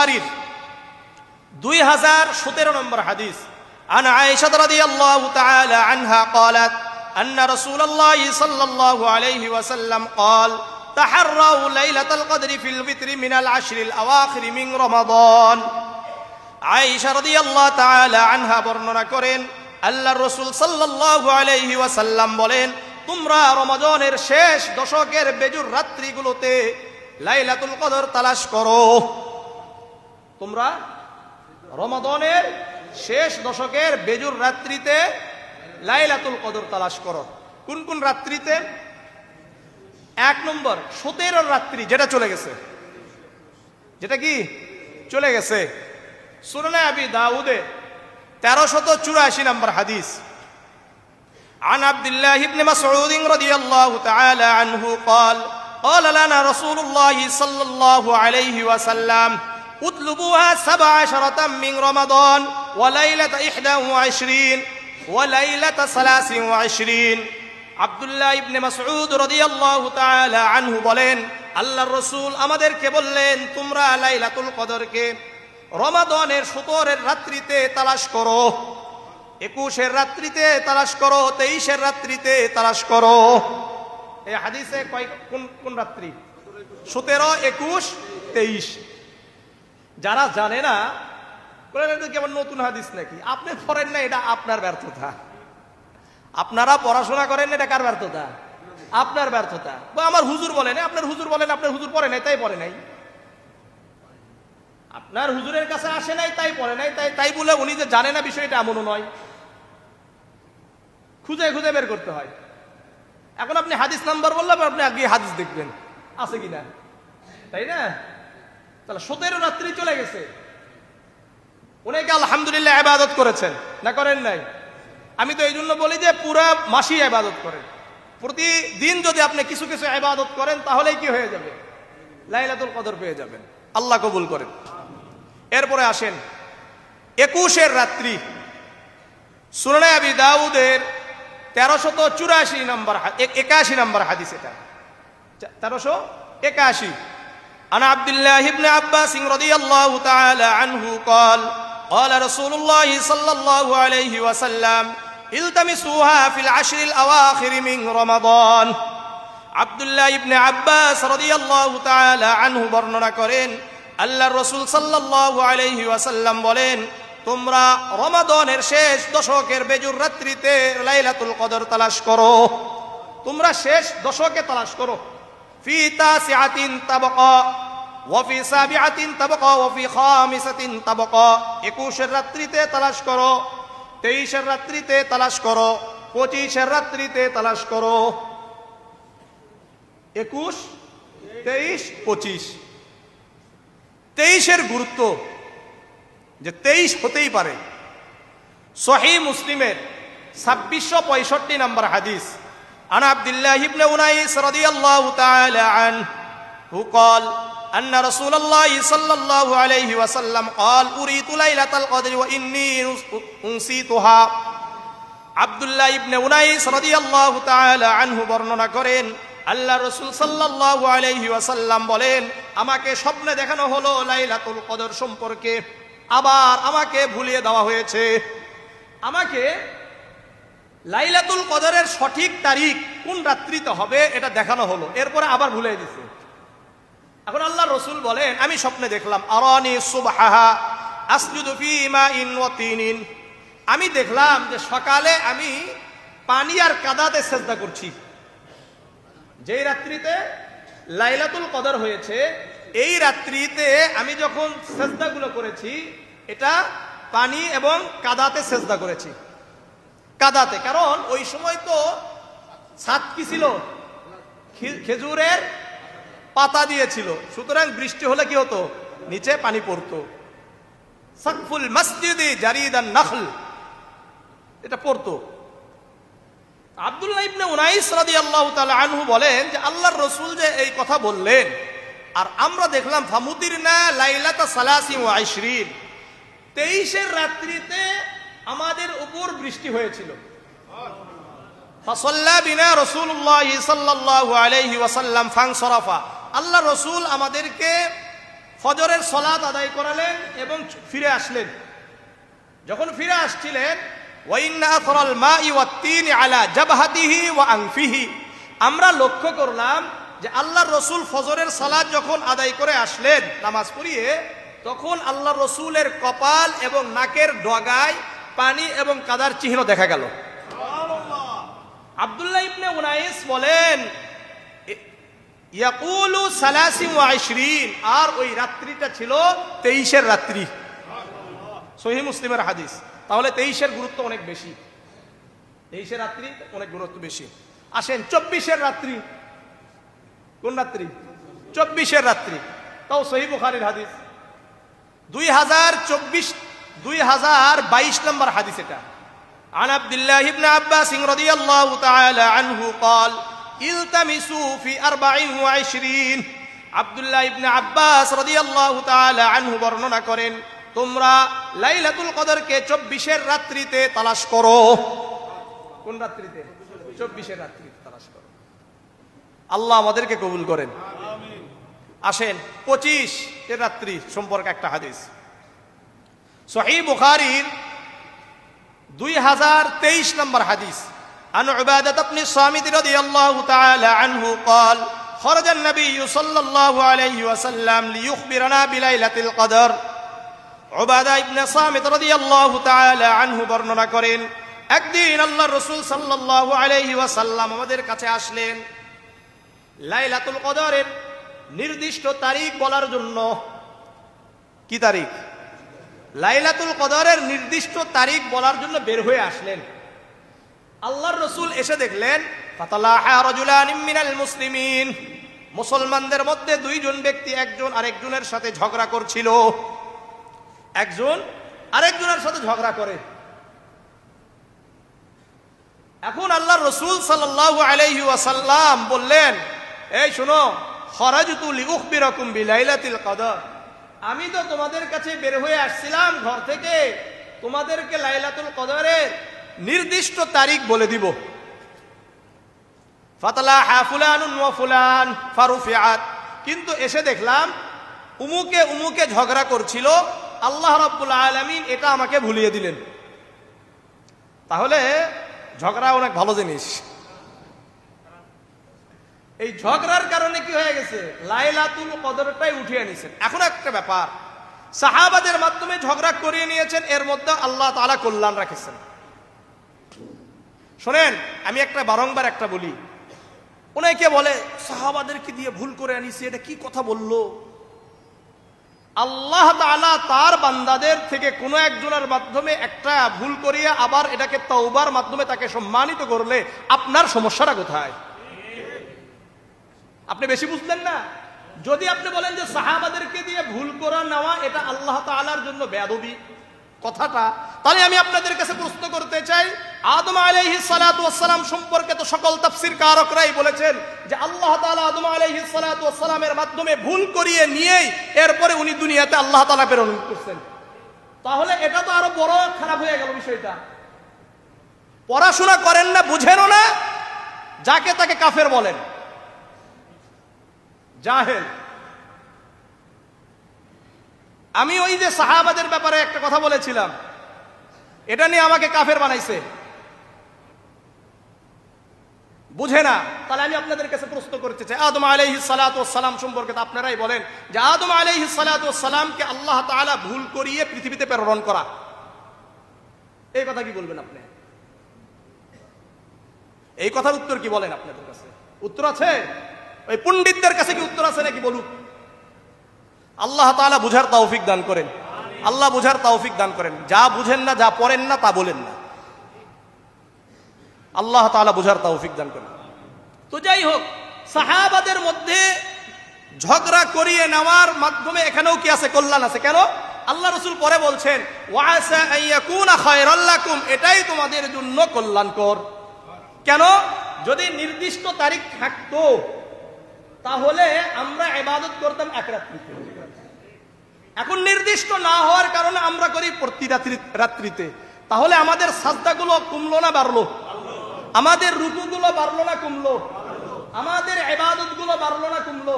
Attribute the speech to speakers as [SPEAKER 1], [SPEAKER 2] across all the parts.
[SPEAKER 1] বুখারীর দুই হাজার সতেরো নম্বর হাদিস عن عائشة رضي الله تعالى عنها قالت أن رسول الله صلى الله عليه وسلم قال تحروا ليلة القدر في الوتر من العشر الأواخر من رمضان عائشة رضي الله تعالى عنها বর্ণনা করেন আল্লাহ রসুল সাল্লাল্লাহু আলাইহি ওয়াসাল্লাম বলেন তোমরা রমাদানের শেষ দশকের বেজুর রাত্রিগুলোতে লাইলাতুল কদর তালাশ করো তোমরা রমাদনের শেষ দশকের বেজুর রাত্রিতে লাইলাতুল কদর তালাশ করো কোন কোন রাত্রিতে এক নম্বর সতেরো রাত্রি যেটা চলে গেছে যেটা কি চলে গেছে সুরনে আবি দাউদে তেরোশত চুরাশি নম্বর হাদিস عن عبد الله بن مسعود رضي الله تعالى عنه قال قال لنا رسول الله صلى الله عليه وسلم اطلبوها سبع عشرة من رمضان وليلة إحدى وعشرين وليلة ثلاث وعشرين আব্দুল্লাহ ইবনে মাসউদ রাদিয়াল্লাহু তাআলা আনহু বলেন আল্লাহর রাসূল আমাদেরকে বললেন তোমরা লাইলাতুল কদরকে রমাদানের 17 এর রাত্রিতে তালাশ করো একুশের রাত্রিতে তালাশ করো তেইশের রাত্রিতে তালাশ করো এই হাদিসে কয় কোন কোন রাত্রি সতেরো একুশ তেইশ যারা জানে না কেমন নতুন হাদিস নাকি? আপনি পড়েন না, এটা আপনার ব্যর্থতা। আপনারা পড়াশোনা করেন না, এটা কার ব্যর্থতা? আপনার ব্যর্থতা। বা আমার হুজুর বলেন। আপনার হুজুর বলেন, আপনার হুজুর পড়ে নাই, তাই পড়ে নাই। আপনার হুজুরের কাছে আসে নাই, তাই পড়ে নাই, তাই তাই বলে উনি যে জানে না, বিষয়টা এমনও নয়। খুঁজে খুঁজে বের করতে হয়। এখন আপনি হাদিস নাম্বার বললাম আপনি আগে হাদিস দেখবেন। আছে কিনা তাই না? তাহলে সতেরো রাত্রি চলে গেছে। অনেকে আলহামদুলিল্লাহ আবাদত করেছেন, না করেন নাই? আমি তো এই জন্য বলি যে পুরা মাসি আবাদত করেন। প্রতিদিন যদি আপনি কিছু কিছু আবাদত করেন, তাহলেই কি হয়ে যাবে? লাইলাতুল কদর পেয়ে যাবেন। আল্লাহ কবুল করেন। এরপরে আসেন, একুশের রাত্রি। সুরনে আবি দাউদের তেরোশত চুরাশি নম্বর একাশি নম্বর হাদিস এটা। তেরোশো একাশি। عن عبد الله بن عباس رضي الله تعالى عنه قال قال رسول الله صلى الله عليه وسلم التمسوها في العشر الأواخر من رمضان আব্দুল্লাহ ইবনে আব্বাস রাদিয়াল্লাহু তাআলা আনহু বর্ণনা করেন আল্লাহর রাসূল সাল্লাল্লাহু আলাইহি ওয়াসাল্লাম বলেন তোমরা রমাদানের শেষ দশকের বেজুর রাত্রিতে লাইলাতুল কদর তালাশ করো তোমরা শেষ দশকে তালাশ করো ফি তাসিআতিন তাবকা ওয়াফি সাবিআতিন তাবকা ওয়াফি খামিসাতিন তাবকা। একুশের রাত্রিতে তালাশ করো, তেইশের রাত্রিতে তালাশ করো, পঁচিশের রাত্রিতে তালাশ করো। একুশ, তেইশ, পঁচিশ। তেইশের গুরুত্ব যে তেইশ হতেই পারে। সহি মুসলিমের ছাব্বিশশো পঁয়ষট্টি নম্বর হাদিস। عن عبد الله بن أنيس رضي الله تعالى عنه قال أن رسول الله صلى الله عليه وسلم قال أريد ليلة القدر وإني أنسيتها আবদুল্লাহ ইবনে উনাইস রাদিয়াল্লাহু তাআলা আনহু বর্ণনা করেন আল্লাহ রসুল সাল্লাল্লাহু আলাইহি ওয়াসাল্লাম বলেন আমাকে স্বপ্নে দেখানো হলো লাইলাতুল কদর সম্পর্কে আবার আমাকে ভুলিয়ে দেওয়া হয়েছে আমাকে লাইলাতুল কদরের সঠিক তারিখ কোন রাত্রিতে হবে, এটা দেখানো হলো। এরপরে আবার ভুলে দিছে এখন আল্লাহ রসুল বলেন, আমি স্বপ্নে দেখলাম, আরানি ফি মাইন ওয়া তিনিন। আমি দেখলাম যে সকালে আমি পানি আর কাদাতে সেজদা করছি। যেই রাত্রিতে লাইলাতুল কদর হয়েছে, এই রাত্রিতে আমি যখন সেজদাগুলো করেছি, এটা পানি এবং কাদাতে সেজদা করেছি। কাদাতে। কারণ ওই সময় তো ছাদ কি ছিল খেজুরের পাতা দিয়েছিল। সুতরাং বৃষ্টি হলে কি হতো? নিচে পানি পড়তো। সাকফুল মসজিদে জারিদান নখল। এটা পড়তো। আব্দুল্লাহ ইবনে উনাইস রাদিয়াল্লাহু তাআলা আনহু বলেন যে, আল্লাহর রসুল যে এই কথা বললেন, আর আমরা দেখলাম ফামুতির না লাইলাতা সালাসি ওয়া আইশরিন তেইশের রাত্রিতে আমাদের উপর বৃষ্টি হয়েছিল। আল্লাহ রসুল আমাদেরকে ফজরের সলাত আদায় করালেন এবং ফিরে আসলেন। যখন ফিরে আসছিলেন আমরা লক্ষ্য করলাম যে আল্লাহর রসুল ফজরের সালাদ যখন আদায় করে আসলেন, নামাজ পড়িয়ে, তখন আল্লাহ রসুলের কপাল এবং নাকের ডগায় পানি এবং কাদার চিহ্ন দেখা গেল। আব্দুল্লাহ ইবনে উনাইস বলেন ইয়াকুলু সালাসি ওয়া আশরিন, আর ওই রাত্রিটা ছিল তেইশের রাত্রি। সহি মুসলিমের হাদিস। তাহলে তেইশের গুরুত্ব অনেক বেশি। তেইশের রাত্রি অনেক গুরুত্ব বেশি। আসেন, চব্বিশের রাত্রি। কোন রাত্রি? চব্বিশের রাত্রি। তাও সহি বুখারির হাদিস। দুই হাজার চব্বিশ দুই হাজার বাইশ নম্বর হাদিস এটা عن عبد الله بن عباس رضي الله تعالى عنه قال التمسوا في أربع وعشرين عبد الله بن عباس رضي الله تعالى عنه বর্ণনা করেন তোমরা লাইলাতুল কদরকে চব্বিশের রাত্রিতে তালাশ করো কোন রাত্রিতে চব্বিশের রাত্রিতে তালাশ করো আল্লাহ আমাদেরকে কবুল করেন আসেন পঁচিশ এর রাত্রি সম্পর্কে একটা হাদিস সহি বুখারির দুই হাজার তেইশ নম্বর হাদিস عن عبادة بن الصامت رضي الله تعالى عنه قال خرج النبي صلى الله عليه وسلم ليخبرنا بليلة القدر عبادة بن صامت رضي الله تعالى عنه বর্ণনা করেন একদিন আল্লাহ রসুল সাল্লাল্লাহু আলাইহি ওয়াসাল্লাম আমাদের কাছে আসলেন লাইলাতুল কদরের নির্দিষ্ট তারিখ বলার জন্য কি তারিখ লাইলাতুল কদরের নির্দিষ্ট তারিখ বলার জন্য বের হয়ে আসলেন। আল্লাহর রসুল এসে দেখলেন মুসলিমিন। মুসলমানদের মধ্যে দুইজন ব্যক্তি, একজন আরেকজনের সাথে ঝগড়া করছিল। একজন আরেকজনের সাথে ঝগড়া করে। এখন আল্লাহ রসুল সাল্লাল্লাহু আলাইহি ওয়াসাল্লাম বললেন, এই শোনো খরাজতুল ইউখবিরাকুম বিলাইলাতিল কদর। আমি তো তোমাদের কাছে বের হয়ে আসছিলাম ঘর থেকে। তোমাদেরকে লাইলাতুল কদরের নির্দিষ্ট তারিখ বলে দিব। ফাতালা হাফুলানুন ফুলান ফারুফিয়াত কিন্তু এসে দেখলাম, উমুকে উমুকে ঝগড়া করছিল। আল্লাহ রাব্বুল আলামিন এটা আমাকে ভুলিয়ে দিলেন। তাহলে ঝগড়া অনেক ভালো জিনিস। এই ঝগড়ার কারণে কি হয়ে গেছে? লাইলাতুল কদরটাই উঠিয়ে নিয়েছেন এখন একটা ব্যাপার। সাহাবাদের মাধ্যমে ঝগড়া করিয়ে নিয়েছেন, এর মধ্যে আল্লাহ তালা কল্যাণ রাখেছেন। শোনেন, আমি একটা বারংবার একটা বলি। অনেকে বলে সাহাবাদেরকে দিয়ে ভুল করে আনিছি? এটা কি কথা বলল? আল্লাহ তাআলা তার বান্দাদের থেকে কোনো একজনের মাধ্যমে একটা ভুল করিয়ে আবার এটাকে তওবার মাধ্যমে তাকে সম্মানিত করলে আপনার সমস্যাটা কোথায়? আপনি বেশি বুঝলেন না? যদি আপনি বলেন যে সাহাবাদেরকে দিয়ে ভুল করা নেওয়া, এটা আল্লাহ তাআলার জন্য বেয়াদবি কথাটা, তাহলে আমি আপনাদের কাছে প্রশ্ন করতে চাই, আদম আলাইহি সালাতু ওয়াসসালাম সম্পর্কে তো সকল তাফসীর কারকরাই বলেছেন যে আল্লাহ তাআলা আদম আলাইহি সালাতু ওয়াসসালামের মাধ্যমে ভুল করিয়ে নিয়েই এরপরে উনি দুনিয়াতে আল্লাহ তাআলা প্রেরণ করছেন। তাহলে এটা তো আরও বড় খারাপ হয়ে গেল বিষয়টা। পড়াশোনা করেন না, বুঝেনও না, যাকে তাকে কাফের বলেন। জাহেল। আমি ওই যে সাহাবাদের ব্যাপারে একটা কথা বলেছিলাম। এটা নিয়ে আমাকে কাফের বানাইছে। বুঝে না? তাহলে আমি আপনাদের কাছে প্রশ্ন করতে চাই। আদম আলাইহি সালাম সম্পর্কে আপনারাই বলেন যে আদম আলাইহি সালামকে আল্লাহ তাআলা ভুল করিয়ে পৃথিবীতে প্রেরণ করা। এই কথা কি বলবেন আপনি? এই কথার উত্তর কি বলেন আপনাদের কাছে? উত্তর আছে? ওই পণ্ডিতদের কাছে কি উত্তর আছে নাকি বলুক আল্লাহ তাআলা বুঝার তৌফিক দান করেন। আল্লাহ বুঝার তৌফিক দান করেন। যা বুঝেন না, যা পড়েন না, তা বলেন না। আল্লাহ তাআলা বুঝার তৌফিক দান করেন। তো যাই হোক, সাহাবাদের মধ্যে ঝগড়া করিয়ে নেওয়ার মাধ্যমে এখানেও কি আছে? কল্যাণ আছে। কেন? আল্লাহ রসুল পরে বলছেন এটাই তোমাদের জন্য কল্যাণকর। কেন? যদি নির্দিষ্ট তারিখ থাকতো তাহলে আমরা এবাদত করতাম এক রাত্রিতে এখন নির্দিষ্ট না হওয়ার কারণে আমরা করি প্রতি রাত্রি রাত্রিতে। তাহলে আমাদের সাজদাগুলো কমলো না বাড়লো? আমাদের রুকুগুলো বাড়লো না কমলো? আমাদের এবাদতগুলো বাড়লো না কমলো?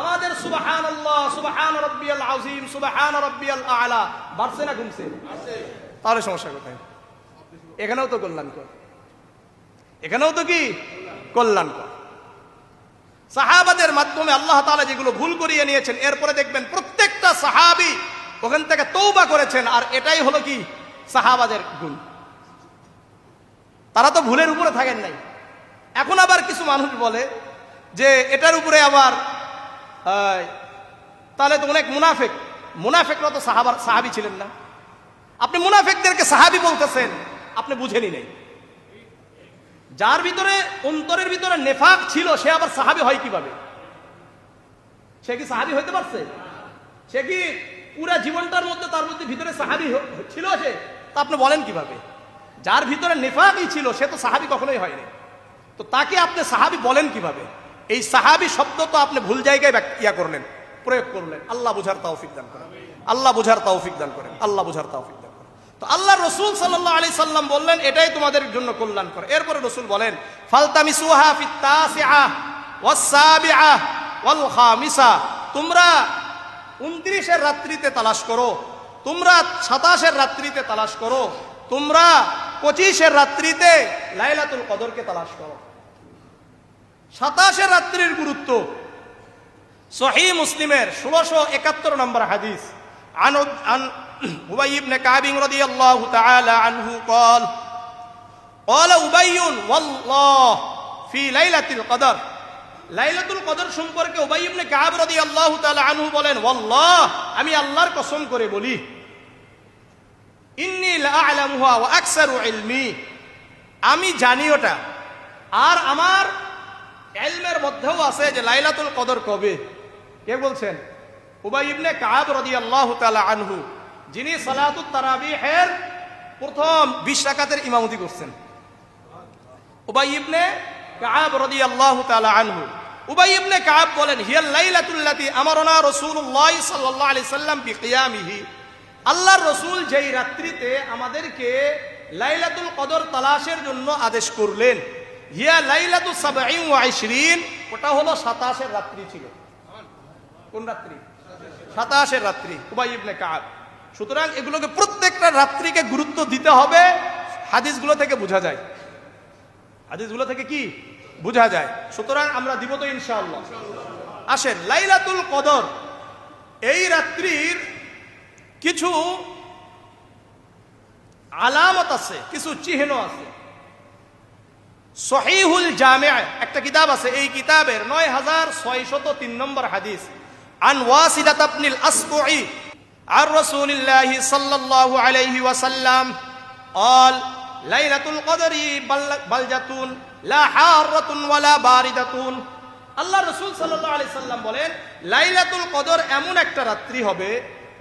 [SPEAKER 1] আমাদের সুবাহান আল্লাহ সুবাহান রব্বিয়াল আজিম সুবাহান রব্বিয়াল আলা বাড়ছে না কমছে? তাহলে সমস্যা কোথায়? এখানেও তো কল্যাণকর। এখানেও তো কি? কল্যাণকর। সাহাবাদের মাধ্যমে আল্লাহ তালা যেগুলো ভুল করিয়ে নিয়েছেন, এরপরে দেখবেন প্রত্যেকটা সাহাবি ওখান থেকে তৌবা করেছেন, আর এটাই হলো কি? সাহাবাদের গুণ তারা তো ভুলের উপরে থাকেন নাই। এখন আবার কিছু মানুষ বলে যে, এটার উপরে আবার তাহলে তো অনেক মুনাফেক। মুনাফেকরা তো সাহাবার সাহাবি ছিলেন না। আপনি মুনাফেকদেরকে সাহাবি বলতেছেন, আপনি বুঝেনি নেই। যার ভিতরে, অন্তরের ভিতরে নেফাক ছিল, সে আবার সাহাবি হয় কীভাবে? সে কি সাহাবি হইতে পারছে? সে কি পুরা জীবনটার মধ্যে তার মধ্যে ভিতরে সাহাবি ছিল সে? তা আপনি বলেন কীভাবে? যার ভিতরে নেফাকই ছিল, সে তো সাহাবি কখনোই হয়নি। তো তাকে আপনি সাহাবি বলেন কীভাবে? এই সাহাবি শব্দ তো আপনি ভুল জায়গায় ইয়া করলেন, প্রয়োগ করলেন। আল্লাহ বুঝার তৌফিক দান করেন। আল্লাহ বুঝার তৌফিক দান করেন। আল্লাহ বুঝার করেন। তো আল্লাহ রসুল সাল্লাহ আলি সাল্লাম বললেন এটাই তোমাদের জন্য কল্যাণ করে এরপরে রসুল বলেন ফালতামি সুহা ফিত্তাসিআহ ওয়াস-সাবিআহ ওয়াল খামিসা তোমরা উনত্রিশের রাত্রিতে তালাশ করো তোমরা সাতাশের রাত্রিতে তালাশ করো তোমরা পঁচিশের রাত্রিতে লাইলাতুল কদরকে তালাশ করো সাতাশের রাত্রির গুরুত্ব সহি মুসলিমের ষোলোশো একাত্তর নম্বর হাদিস عن عن أبي بن كعب رضي الله تعالى عنه قال قال أبي والله في ليلة القدر লাইলাতুল কদর সম্পর্কে উবাই ইবনে কাব রাদিয়াল্লাহু তাআলা আনহু বলেন ওয়াল্লাহ আমি আল্লাহর কসম করে বলি ইন্নী লাআলামুহা ওয়া আকসারু ইলমি আমি জানি ওটা আর আমার এলমের মধ্যেও আছে যে লাইলাতুল কদর কবে কে বলছেন উবাই ইবনে কাব রাদিয়াল্লাহু তাআলা আনহু যিনি সালাতুত তারাবিহের প্রথম 20 রাকাতের ইমামতি করছেন। উবাই ইবনে কাব রাদিয়াল্লাহু তাআলা আনহু। উবাই ইবনে কাব বলেন, হিয়াল লাইলাতুল্লাতি আমারনা রাসূলুল্লাহ সাল্লাল্লাহু আলাইহি সাল্লাম বিকিয়ামিহি। আল্লাহর রসুল যেই রাত্রিতে আমাদেরকে লাইলাতুল কদর তালাশের জন্য আদেশ করলেন, হিয়া লাইলাতু সাবঈন ওয়া ইশরিন ওটা হলো 27 এর রাত্রি ছিল। কোন রাত্রি? 27 এর রাত্রি, উবাই ইবনে কাব সুতরাং এগুলোকে প্রত্যেকটা রাত্রিকে গুরুত্ব দিতে হবে। হাদিসগুলো থেকে বোঝা যায়। হাদিসগুলো থেকে কি? বোঝা যায়। সুতরাং আমরা দিব তো ইনশাআল্লাহ। আসেন, লাইলাতুল কদর। এই রাত্রির কিছু আলামত আছে, কিছু চিহ্ন আছে। সহিহুল জামে একটা কিতাব আছে, এই কিতাবের নয় হাজার ছয়শত তিন নম্বর হাদিস। আন ওয়াসিদাত আবনিল আর রাসূলিল্লাহ সাল্লাল্লাহু আলাইহি ওয়াসাল্লাম قال ليلة القدر بل- بلجة لا حارة ولا باردة আল্লাহ রসুল সাল্লাহ আলি সাল্লাম বলেন লাইলাতুল কদর এমন একটা রাত্রি হবে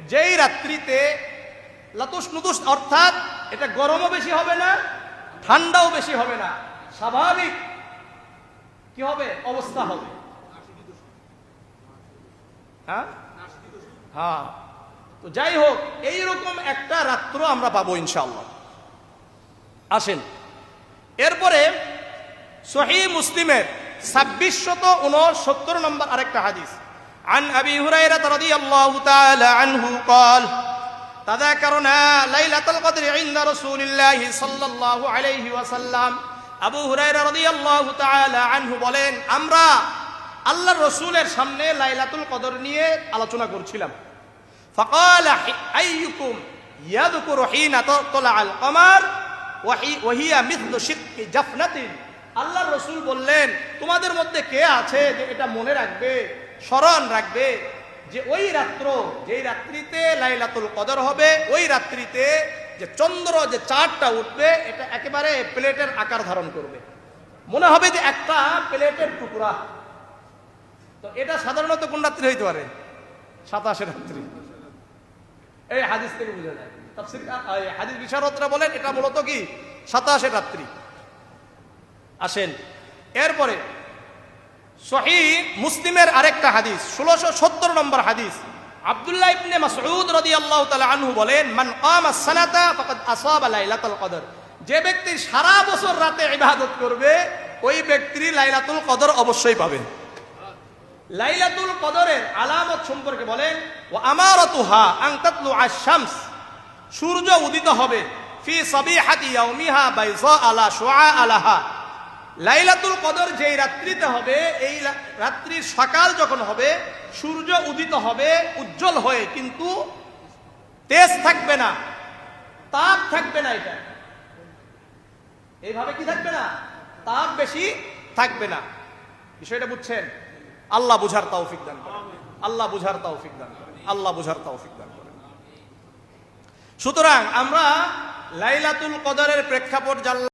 [SPEAKER 1] যেই রাত্রিতে লাতুস নুতুস অর্থাৎ এটা গরমও বেশি হবে না ঠান্ডাও বেশি হবে না স্বাভাবিক কি হবে অবস্থা হবে হ্যাঁ হ্যাঁ তো যাই হোক এইরকম একটা রাত্র আমরা পাবো ইনশাআল্লাহ আসেন এরপরে সহি মুসলিমের ছাব্বিশ শত উনসত্তর নম্বর আরেকটা হাদিস عن أبي هريرة رضي الله تعالى عنه قال تذاكرنا ليلة القدر عند رسول الله صلى الله عليه وسلم আবু হুরাইরা রাদিয়াল্লাহু তাআলা আনহু বলেন আমরা আল্লাহর রসুলের সামনে লাইলাতুল কদর নিয়ে আলোচনা করছিলাম فقال أيكم يذكر حين تطلع القمر وحي- وهي مثل شق جفنة আল্লাহর রসুল বললেন তোমাদের মধ্যে কে আছে যে এটা মনে রাখবে স্মরণ রাখবে যে ওই রাত্র যেই রাত্রিতে লাইলাতুল কদর হবে ওই রাত্রিতে যে চন্দ্র যে চাঁদটা উঠবে এটা একেবারে প্লেটের আকার ধারণ করবে মনে হবে যে একটা প্লেটের টুকরা তো এটা সাধারণত কোন রাত্রি হইতে পারে সাতাশে রাত্রি এই হাদিস থেকে বোঝা যায়। হাদিস বিশারদরা বলেন, এটা মূলত কি? সাতাশে রাত্রি। আসেন। এরপরে সহি মুসলিমের আরেকটা হাদিস, ষোলোশো সত্তর নম্বর হাদিস। আব্দুল্লাহ ইবনে মাসউদ রাদিয়াল্লাহু তাআলা আনহু বলেন, মান কামা সানাতা লাইলাতুল কদর। যে ব্যক্তি সারা বছর রাতে ইবাদত করবে, ওই ব্যক্তি লাইলাতুল কদর অবশ্যই পাবে লাইলাতুল কদরের আলামত সম্পর্কে বলেন ও আমারতুহা আংতাতলু আশ-শামস সূর্য উদিত হবে, ফি সাবিহাতি ইয়াউমিহা বাইযা আলা শুআ আলাহা লাইলাতুল কদর যেই রাত্রিতে হবে, এই রাত্রির সকাল যখন হবে, সূর্য উদিত হবে, উজ্জ্বল হয়ে, কিন্তু তেজ থাকবে না, তাপ থাকবে না এটা। এইভাবে কি থাকবে না? তাপ বেশি থাকবে না। বিষয়টা বুঝছেন? আল্লাহ বুঝার তৌফিক দান করেন। আল্লাহ বুঝার তৌফিক দান করেন। আল্লাহ বুঝার তৌফিক দান করেন। সুতরাং আমরা লাইলাতুল কদরের প্রেক্ষাপট জানলাম।